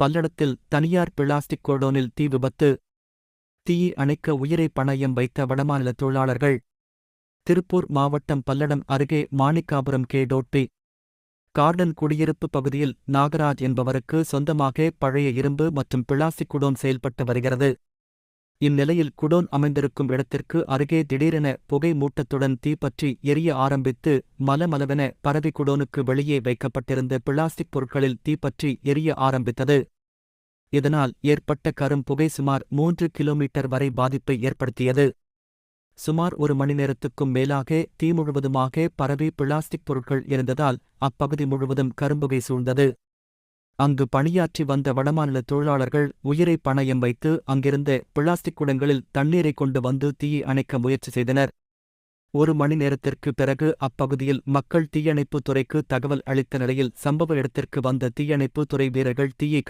பல்லடத்தில் தனியார் பிளாஸ்டிக் கோடோனில் தீ விபத்து. தீயை அணைக்க உயிரை பணயம் வைத்த வடமாநில தொழிலாளர்கள். திருப்பூர் மாவட்டம் பல்லடம் அருகே மாணிக்காபுரம் கே டோட்பி கார்டன் குடியிருப்பு பகுதியில் நாகராஜ் என்பவருக்கு சொந்தமாக பழைய இரும்பு மற்றும் பிளாஸ்டிக் குடோன் செயல்பட்டு வருகிறது. இந்நிலையில் குடோன் அமைந்திருக்கும் இடத்திற்கு அருகே திடீரென புகை மூட்டத்துடன் தீப்பற்றி எரிய ஆரம்பித்து மலமளவென பரவி குடோனுக்கு வெளியே வைக்கப்பட்டிருந்த பிளாஸ்டிக் பொருட்களில் தீப்பற்றி எரிய ஆரம்பித்தது. இதனால் ஏற்பட்ட கரும் புகை சுமார் மூன்று கிலோமீட்டர் வரை பாதிப்பை ஏற்படுத்தியது. சுமார் ஒரு மணி நேரத்துக்கும் மேலாக தீ முழுவதுமாக பரவி பிளாஸ்டிக் பொருட்கள் இருந்ததால் அப்பகுதி முழுவதும் கரும்புகை சூழ்ந்தது. அங்கு பணியாற்றி வந்த வடமாநில தொழிலாளர்கள் உயிரை பணயம் வைத்து அங்கிருந்த பிளாஸ்டிக் குடங்களில் தண்ணீரை கொண்டு வந்து தீயை அணைக்க முயற்சி செய்தனர். ஒரு மணி நேரத்திற்கு பிறகு அப்பகுதியில் மக்கள் தீயணைப்புத் துறைக்கு தகவல் அளித்த நிலையில் சம்பவ இடத்திற்கு வந்த தீயணைப்புத் துறை வீரர்கள் தீயை